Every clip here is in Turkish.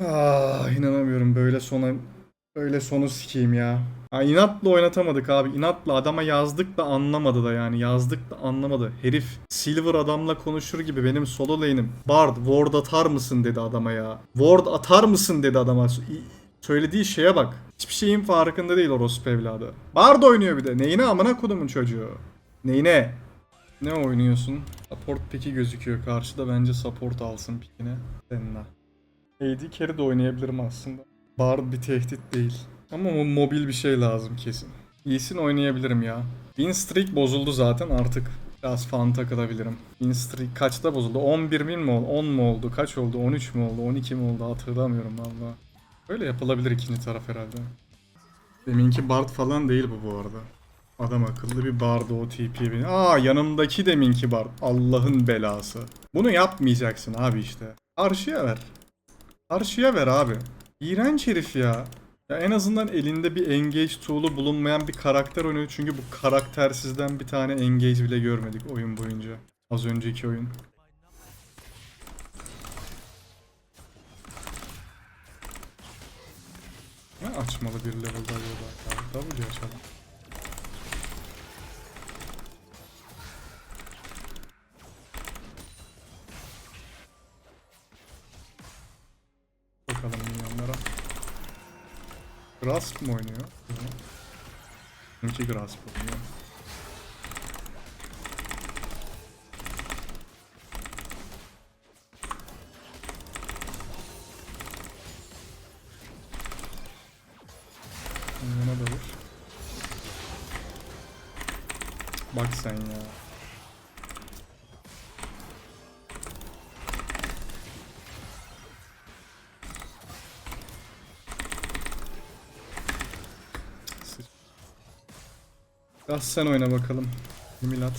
Ah inanamıyorum böyle sona böyle sonu sikeyim ya. Ha, inatla oynatamadık abi. İnatla adama yazdık da anlamadı da yani. Yazdık da anlamadı. Herif Silver adamla konuşur gibi benim solo lane'im. Bard ward atar mısın dedi adama ya. Ward atar mısın dedi adama. Söylediği şeye bak. Hiçbir şeyin farkında değil orospu evladı. Bard oynuyor bir de. Neyine amına kodumun çocuğu. Neyine? Ne oynuyorsun? Support peki gözüküyor. Karşıda bence support alsın pikine. Senna. AD carry de oynayabilirim aslında. Bard bir tehdit değil. Ama mobil bir şey lazım kesin. İyisini oynayabilirim ya. Win streak bozuldu zaten artık. Biraz fan takılabilirim. Win streak kaçta bozuldu? 11 bin mi oldu? 10 mu oldu? Kaç oldu? 13 mi oldu? 12 mi oldu? Hatırlamıyorum valla. Böyle yapılabilir ikinci taraf herhalde. Deminki Bard falan değil bu bu arada. Adam akıllı bir Bard o TP beni. Aa yanımdaki deminki Bard. Allah'ın belası. Bunu yapmayacaksın abi işte. Karşıya ver. Karşıya ver abi. İğrenç herif ya. Ya en azından elinde bir engage tool'u bulunmayan bir karakter oynuyor. Çünkü bu karaktersizden bir tane engage bile görmedik oyun boyunca. Az önceki oyun. Ne açmalı bir level'da acaba? W açalım. Grasp mı oynuyor? Bununki Grasp oynuyor. Milyona da vur. Bak sen ya. Biraz sen oyna bakalım. Milat.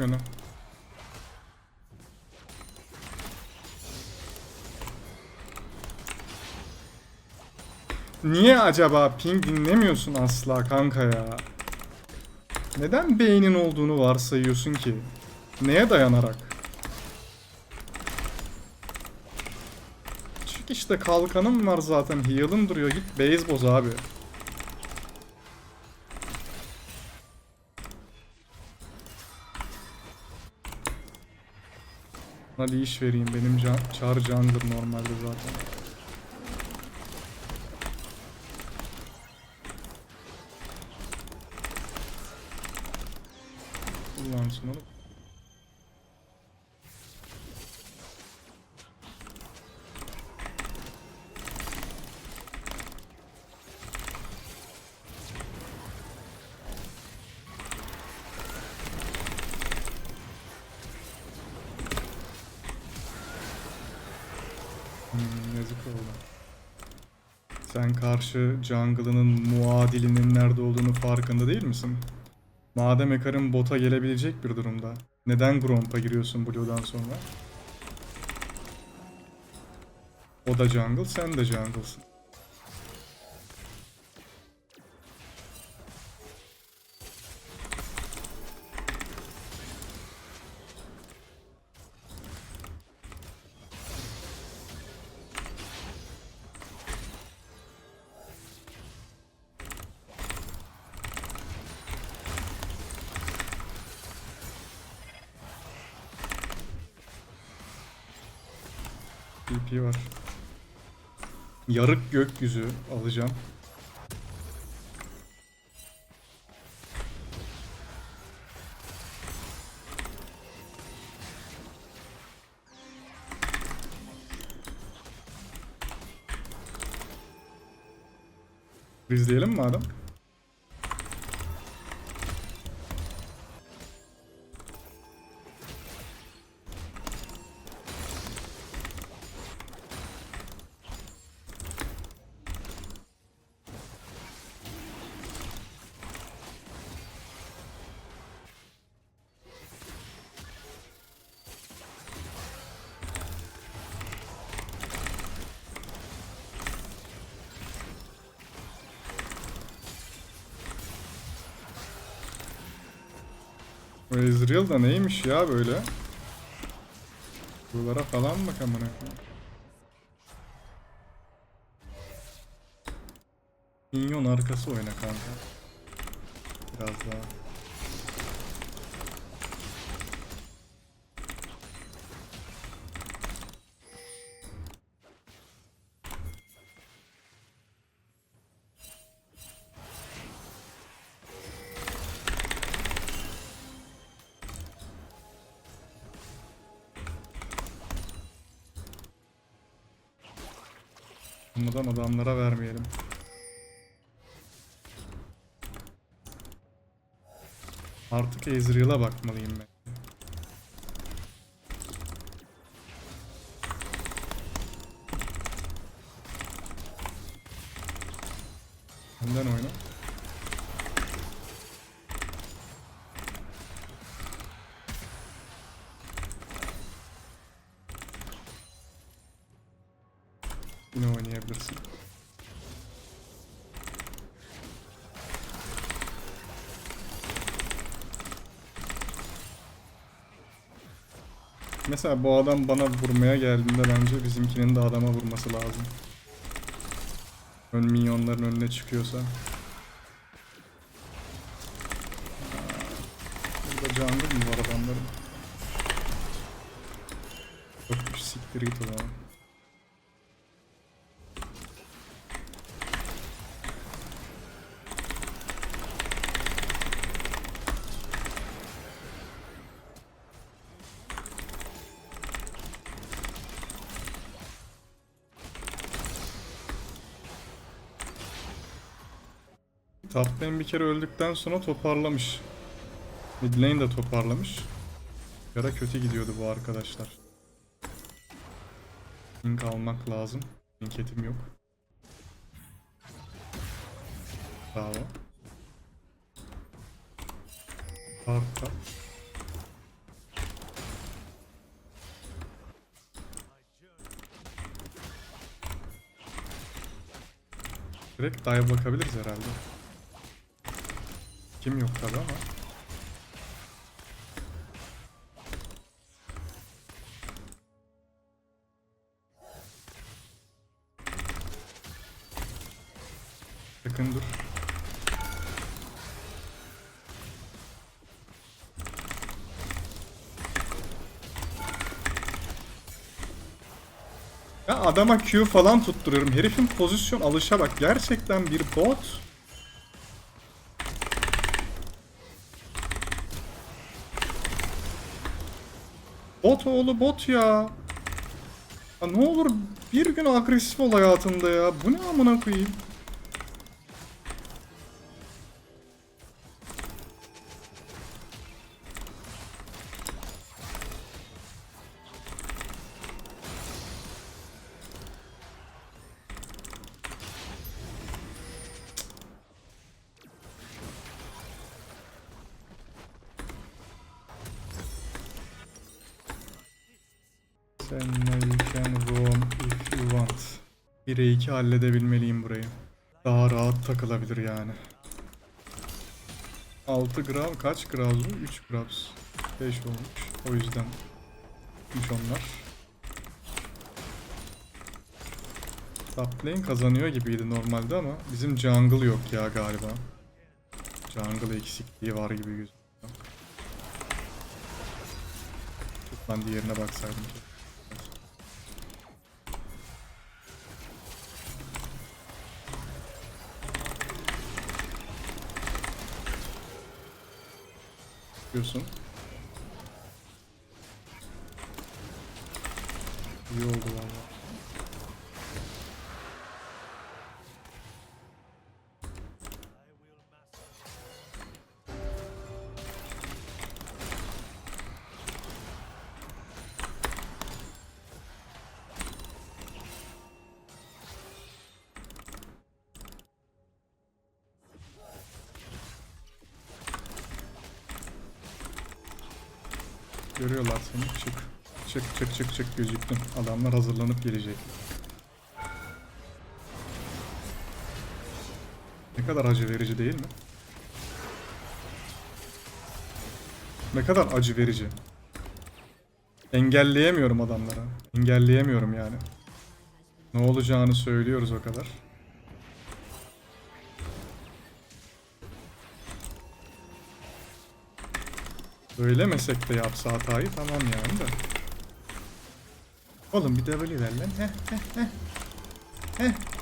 Öne. Niye acaba ping dinlemiyorsun asla kanka ya? Neden beynin olduğunu varsayıyorsun ki? Neye dayanarak? Çık işte kalkanım var zaten heal'ın duruyor git base boz abi. Hadi iş vereyim benim can, çağrı candır normalde zaten. Kullansın oğlum. Hmm, yazık oldu. Sen karşı jungle'ının muadilinin nerede olduğunu farkında değil misin? Madem Ekar'ın bota gelebilecek bir durumda. Neden Gromp'a giriyorsun Blue'dan sonra? O da jungle, sen de jungle'sın. TP var. Yarık gökyüzü alacağım. İzleyelim mi adam? Bu da neymiş ya böyle? Buralara falan bak amına. Minyon arkası oyna kanka. Biraz daha. Bundan adamlara vermeyelim. Artık Ezreal'a bakmalıyım ben. Yine oynayabilirsin. Mesela bu adam bana vurmaya geldiğinde bence bizimkinin de adama vurması lazım. Ön minyonların önüne çıkıyorsa. Burada jungle mı var adamların? Yokmuş siktir git o zaman. Top lane bir kere öldükten sonra toparlamış. Mid lane de toparlamış. Yara kötü gidiyordu bu arkadaşlar. Link almak lazım. Linketim yok. Bravo. Arka. Direkt dive bakabiliriz herhalde. Kim yok tabi ama. Sakın dur. Ya adama Q falan tutturuyorum. Herifin pozisyon alışa bak. Gerçekten bir bot. Bot oğlu bot ya. ya. Ne olur bir gün agresif ol hayatında ya. Bu ne amına koyayım? Sen you can roam if you want. 1'e 2 halledebilmeliyim burayı. Daha rahat takılabilir yani. 6 gram kaç gram bu? 3 gram. 5 olmuş. O yüzden. Gitmiş onlar. Top kazanıyor gibiydi normalde ama bizim jungle yok ya galiba. Jungle eksikliği var gibi gözüküyor. Ben diğerine baksaydım. Ki. Diyorsun. İyi oldu valla. Görüyorlar seni. Çık. Çık çık çık çık gözüktün. Adamlar hazırlanıp gelecek. Ne kadar acı verici değil mi? Ne kadar acı verici. Engelleyemiyorum adamlara. Engelleyemiyorum yani. Ne olacağını söylüyoruz o kadar. Söylemesek de yapsa hatayı tamam yani de. Oğlum bir W ver lan. Heh heh heh. Heh.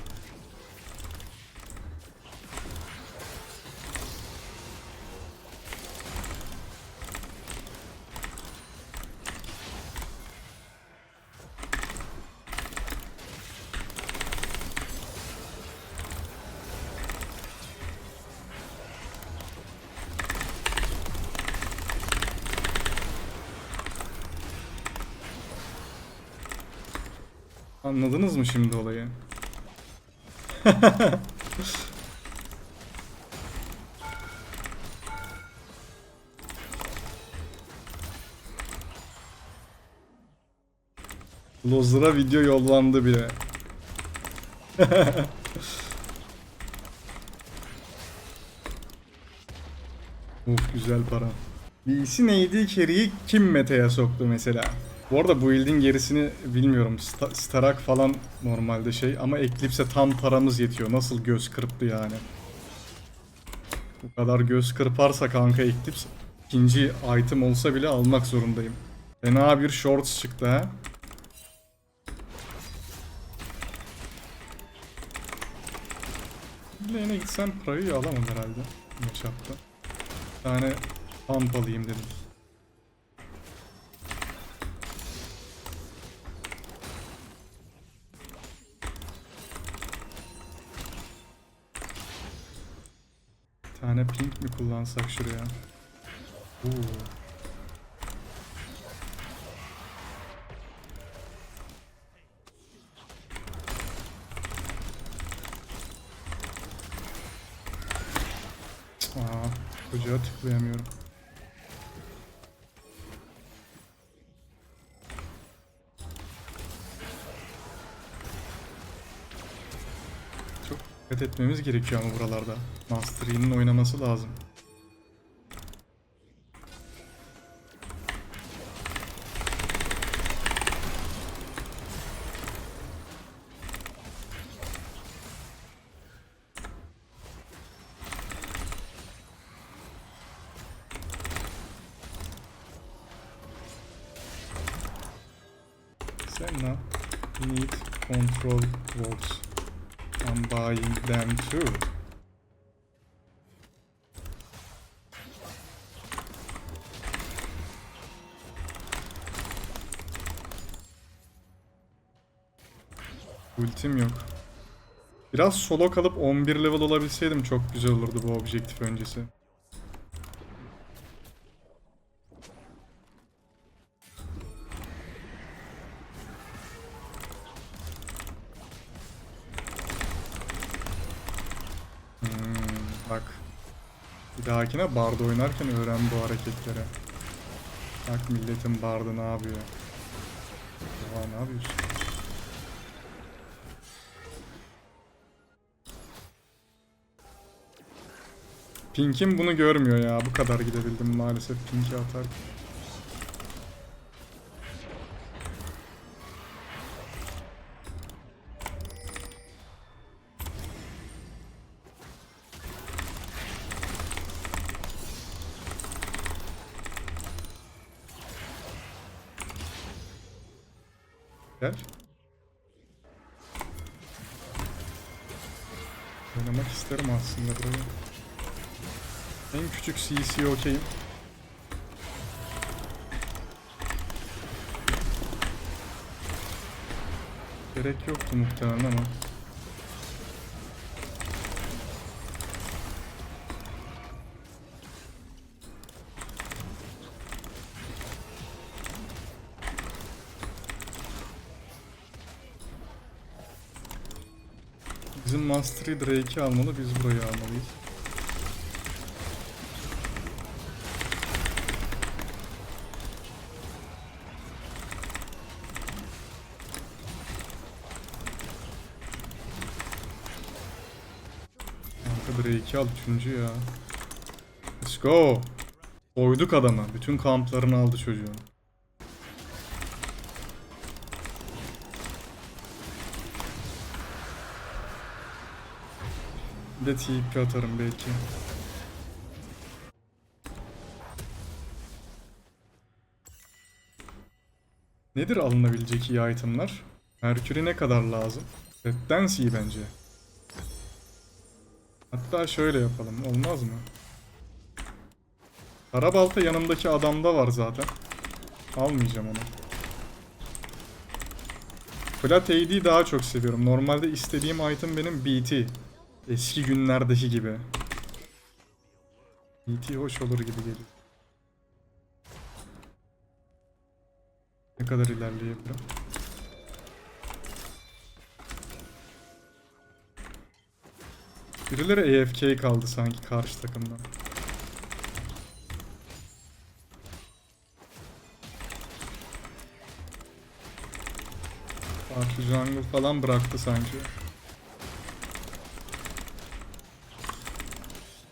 Anladınız mı şimdi olayı? Lozer'a video yollandı bile. Uf güzel para. Lee'si neydi Carry'i kim meta'ya soktu mesela? Bu arada bu build'in gerisini bilmiyorum. Sta- Starak falan normalde şey ama Eclipse'e tam paramız yetiyor. Nasıl göz kırptı yani. Bu kadar göz kırparsa kanka Eclipse ikinci item olsa bile almak zorundayım. Fena bir shorts çıktı ha. Lane'e gitsem parayı alamam herhalde. Matchup'ta. Bir tane pump alayım dedim. Tane pink mi kullansak şuraya? Oo. Aa, çocuğa tıklayamıyorum. Dikkat etmemiz gerekiyor ama buralarda. Master Yi'nin oynaması lazım. Ultim yok. Biraz solo kalıp 11 level olabilseydim çok güzel olurdu bu objektif öncesi. Hmm, bak. Bir dahakine barda oynarken öğren bu hareketleri. Bak milletin bardı ne yapıyor. Oha ne yapıyorsun? Pink'im bunu görmüyor ya. Bu kadar gidebildim maalesef Pink'i atar. Gel. Oynamak isterim aslında burayı. En küçük CC okeyim. Gerek yoktu muhtemelen ama. Bizim Mastery Drake'i almalı, biz burayı almalıyız. Kanka Drake'i al üçüncü ya. Let's go. Koyduk adama. Bütün kamplarını aldı çocuğun. Bir de TP atarım belki. Nedir alınabilecek iyi itemlar? Merkür'e ne kadar lazım? Redden iyi bence. Hatta şöyle yapalım. Olmaz mı? Karabalta yanımdaki adamda var zaten. Almayacağım onu. Plat AD daha çok seviyorum. Normalde istediğim item benim BT. Eski günlerdeki gibi. BT hoş olur gibi geliyor. Ne kadar ilerleyebilirim? Birileri AFK kaldı sanki karşı takımdan. Farklı jungle falan bıraktı sanki.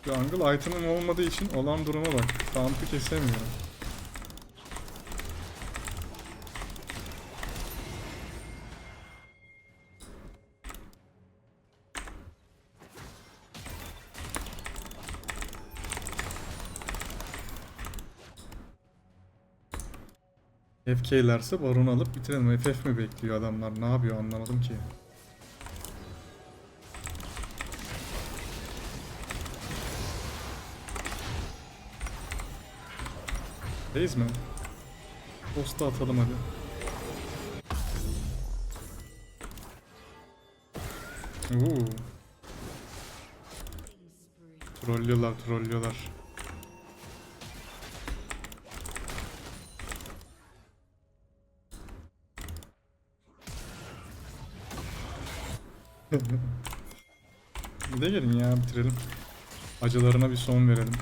Jungle itemim olmadığı için olan duruma bak. Kampı kesemiyorum. FK'lerse baron alıp bitirelim. FF mi bekliyor adamlar? Ne yapıyor anlamadım ki. Reis mi? Posta atalım hadi. Oo. Trollüyorlar, trollüyorlar. Bir de gelin ya bitirelim. Acılarına bir son verelim.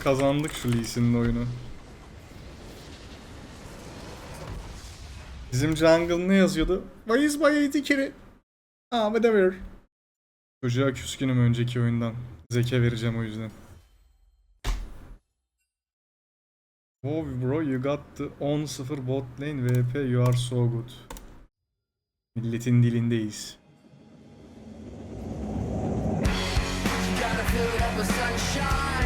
Kazandık şu Lee Sin'in oyunu. Bizim jungle ne yazıyordu? Why is my AD carry? Ah, whatever. Çocuğa küskünüm önceki oyundan. Zeke vereceğim o yüzden. Wow bro you got the 10-0 bot lane VP you are so good. Milletin dilindeyiz. sunshine.